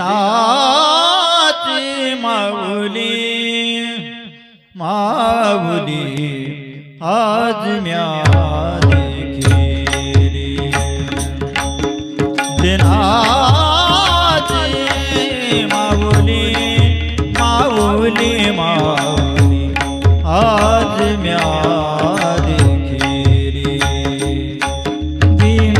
दिनाची माऊली माऊली आज म्या देखिली दिनाची माऊली माऊली माऊली आज म्या देखिली दिनाची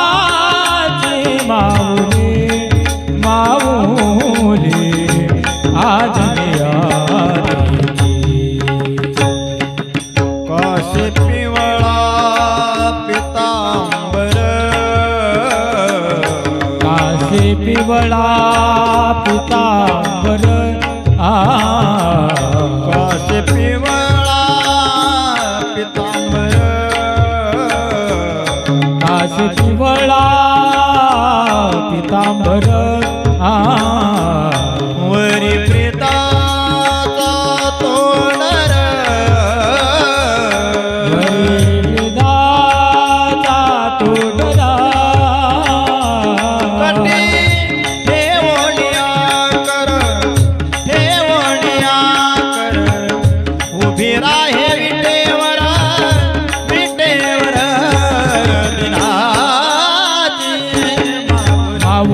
आज मी आदे काशी पिवळा पितांबर। काशी पिवळा पितांबर। काशी पिवळा पितांबर।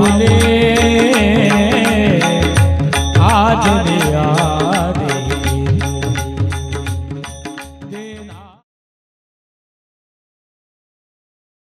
বলে